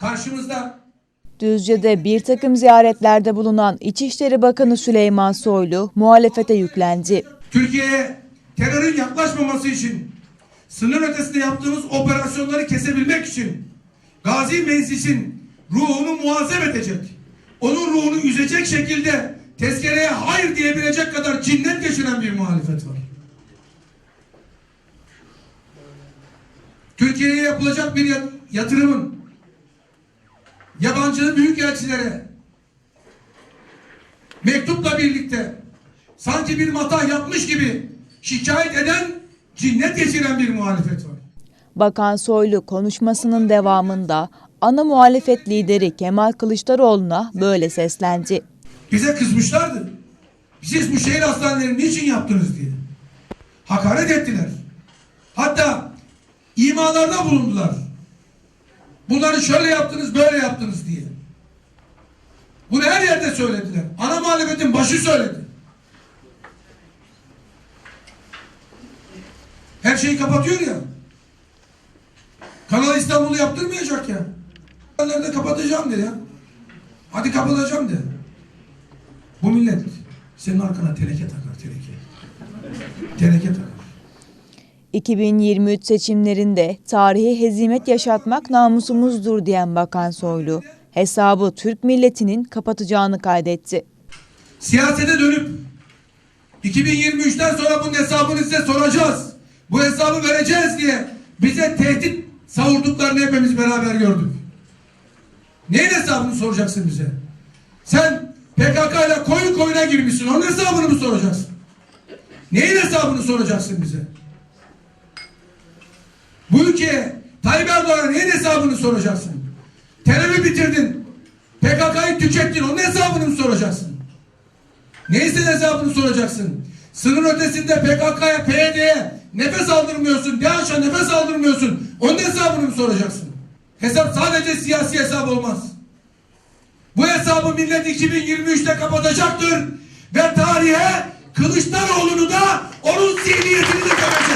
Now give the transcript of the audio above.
karşımızda Düzce'de bir takım ziyaretlerde bulunan İçişleri Bakanı Süleyman Soylu muhalefete yüklendi. Türkiye'ye terörün yaklaşmaması için sınır ötesinde yaptığımız operasyonları kesebilmek için Gazi Meclis'in ruhunu muazzam edecek. Onun ruhunu üzecek şekilde tezkereye hayır diyebilecek kadar cinnet geçiren bir muhalefet var. Türkiye'ye yapılacak bir yat- yatırımın yabancı büyükelçilere mektupla birlikte sanki bir matah yapmış gibi şikayet eden cinnet geçiren bir muhalefet var. Bakan Soylu konuşmasının devamında ana muhalefet lideri Kemal Kılıçdaroğlu'na böyle seslendi. Bize kızmışlardı. Siz bu şehir hastanelerini niçin yaptınız diye. Hakaret ettiler. Hatta imalarda bulundular. Bunları şöyle yaptınız, böyle yaptınız diye. Bunu her yerde söylediler. Ana muhalefetin başı söyledi. Her şeyi kapatıyor ya. Kanal İstanbul'u yaptırmayacak ya. Nerede kapatacağım dedi ya. Hadi kapatacağım dedi. Bu millet senin arkana teneke takar teneke. Teneke takar. 2023 seçimlerinde tarihi hezimet yaşatmak namusumuzdur diyen Bakan Soylu, hesabı Türk milletinin kapatacağını kaydetti. Siyasete dönüp 2023'ten sonra bunun hesabını size soracağız. Bu hesabı vereceğiz diye bize tehdit savurduklarını hepimiz beraber gördük. Neyin hesabını soracaksın bize? Sen PKK ile koyun koyuna girmişsin. Onun hesabını mı soracaksın? Neyin hesabını soracaksın bize? Bu ülkeye Tayyip Erdoğan'a neyin hesabını soracaksın? Terörü bitirdin. PKK'yı tükettin. Onun hesabını mı soracaksın? Neyse hesabını soracaksın. Sınır ötesinde PKK'ya, PYD'ye nefes aldırmıyorsun. DAEŞ'e nefes aldırmıyorsun. Onun hesabını mı soracaksın? Hesap sadece siyasi hesap olmaz. Bu hesabı millet 2023'te kapatacaktır. Ve tarihe Kılıçdaroğlu'nu da onun zihniyetini de görecek.